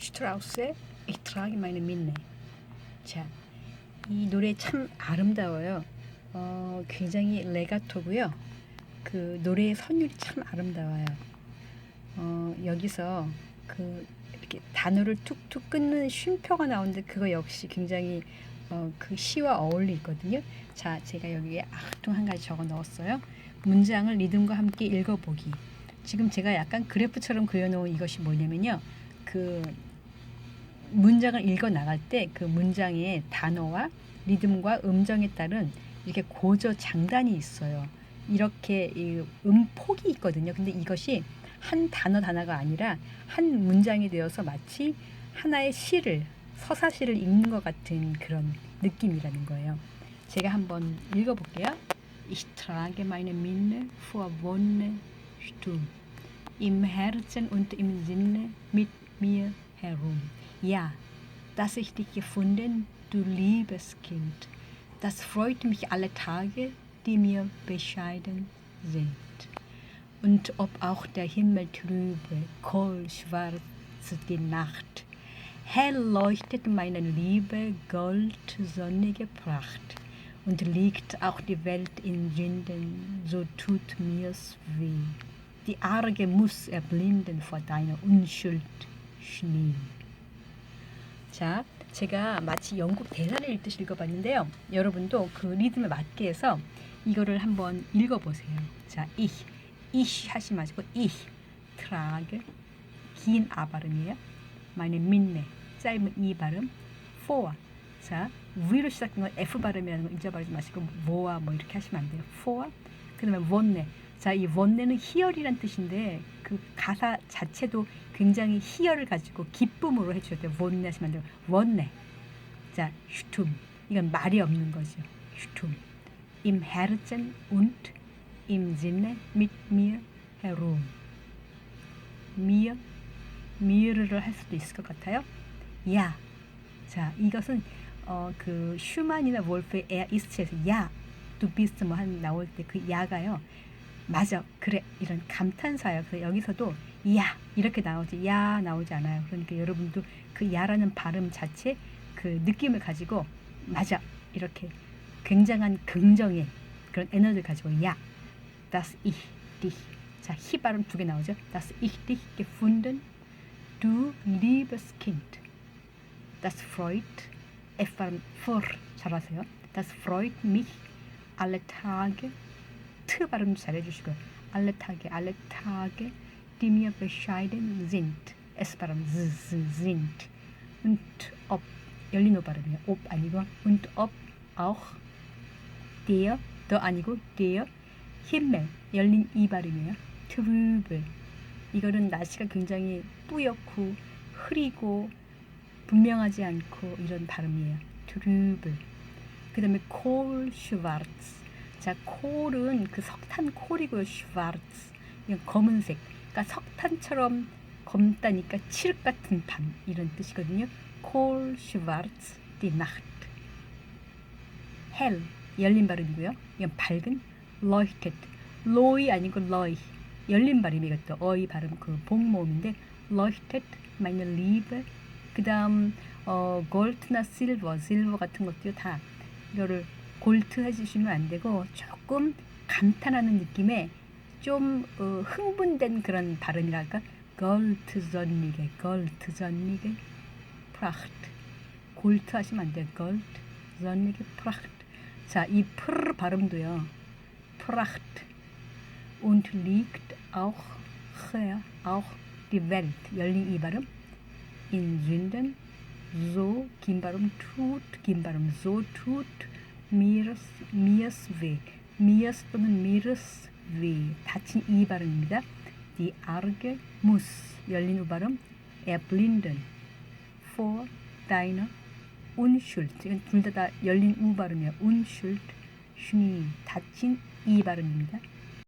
슈트라우스의 Ich trage meine. 자, 이 노래 참 아름다워요. 어, 굉장히 레가토고요. 그 노래의 선율이 참 아름다워요. 어, 여기서 그 이렇게 단어를 툭툭 끊는 쉼표가 나오는데 그거 역시 굉장히 어, 그 시와 어울리거든요. 자, 제가 여기에 아tung 한 가지 적어 넣었어요. 문장을 리듬과 함께 읽어보기. 지금 제가 약간 그래프처럼 그려놓은 이것이 뭐냐면요. 그 문장을 읽어 나갈 때 그 문장의 단어와 리듬과 음정에 따른 이렇게 고저 장단이 있어요. 이렇게 이 음폭이 있거든요. 근데 이것이 한 단어 단어가 아니라 한 문장이 되어서 마치 하나의 시를 서사시를 읽는 것 같은 그런 느낌이라는 거예요. 제가 한번 읽어볼게요. Ich trage meine Minne vor Wonne stumm, im Herzen und im Sinne mit mir herum. Ja, dass ich dich gefunden, du liebes Kind. Das freut mich alle Tage, die mir bescheiden sind. Und ob auch der Himmel trübe, kohlschwarz die Nacht, hell leuchtet meine Liebe goldsonnige Pracht. Und liegt auch die Welt in Sünden, so tut mir's weh. Die Arge muss erblinden vor deiner Unschuld Schnee. 자, 제가 마치 영국 대사를 읽듯이 읽어봤는데요. 여러분도 그 리듬에 맞게 해서 이거를 한번 읽어보세요. 자, ich, ich 하지 마시고 ich trage 긴아 발음이에요. meine Minne 짧은 이 발음 for 자 위로 시작된 건 F 발음이라는 거 잊어버리지 마시고 뭐와 뭐 이렇게 하시면 안 돼요. for 그 다음에 원네 자 이 원네는 희열이란 뜻인데 그 가사 자체도 굉장히 희열을 가지고 기쁨으로 하시면 안 돼요. 원네 자 슈툼 이건 말이 없는 거죠. 슈툼 im Herzen und im Sinne mit mir herum mir mir를 할 수도 있을 것 같아요. 야. 자, 이것은 어, 그 슈만이나 er ist에서 야, bist 뭐한 나올 때 그 야가요. 맞아. 그래. 이런 감탄사예요. 그래서 여기서도 야 이렇게 나오지 야 나오지 않아요. 그러니까 여러분도 그 야라는 발음 자체 그 느낌을 가지고 맞아. 이렇게 굉장한 긍정의 그런 에너지를 가지고 야. Das ich dich. 자, 히 발음 두 개 나오죠. Das ich dich gefunden Du liebes Kind. Das freut, F 발음 for 잘하세요. Das freut mich alle Tage. 트 발음 잘해주시고요. Tage, die mir bescheiden sind. S 발음 z, sind. Und ob 열린 오 발음이에요. ob 아니고 und ob auch 더 아니고 der Himmel 열린 이 발음이에요. trübe 이거는 날씨가 굉장히 뿌옇고 흐리고 분명하지 않고 이런 발음이에요. 트루블. 그 다음에 콜 슈바르츠. 자, 콜은 그 석탄 콜이고요. 슈바르츠. 검은색. 그러니까 석탄처럼 검다니까 칠흑 같은 밤 이런 뜻이거든요. 콜 슈바르츠 디 나트. 헬 열린 발음이고요. 이건 밝은 leuchtet. 로이 아니고 러이. 열린 발음 이것도 어이 발음 그 복모음인데 leuchtet meine Liebe 그다음 어 골트나 실버 실버 같은 것도 다 이거를 골트 해주시면 안 되고 조금 감탄하는 느낌의 좀 어, 흥분된 그런 발음이랄까? 골트전니게 골트전니게 프라흐트. 골트 하시면 안 돼요. 골트전니게 프라흐트. 자이 프르 발음도요. 프라흐트. Und liegt auch hier auch die Welt. 열린 이 발음. In Sünden. So 긴 발음. Tut 긴 발음. So tut mir's weh mir's 또는 weh 닫힌 이 발음입니다 die arge muss 열린 우 발음 erblinden vor deiner Unschuld 이건 둘 다 다 열린 우 발음이에요 Unschuld Schnee 닫힌 이 발음입니다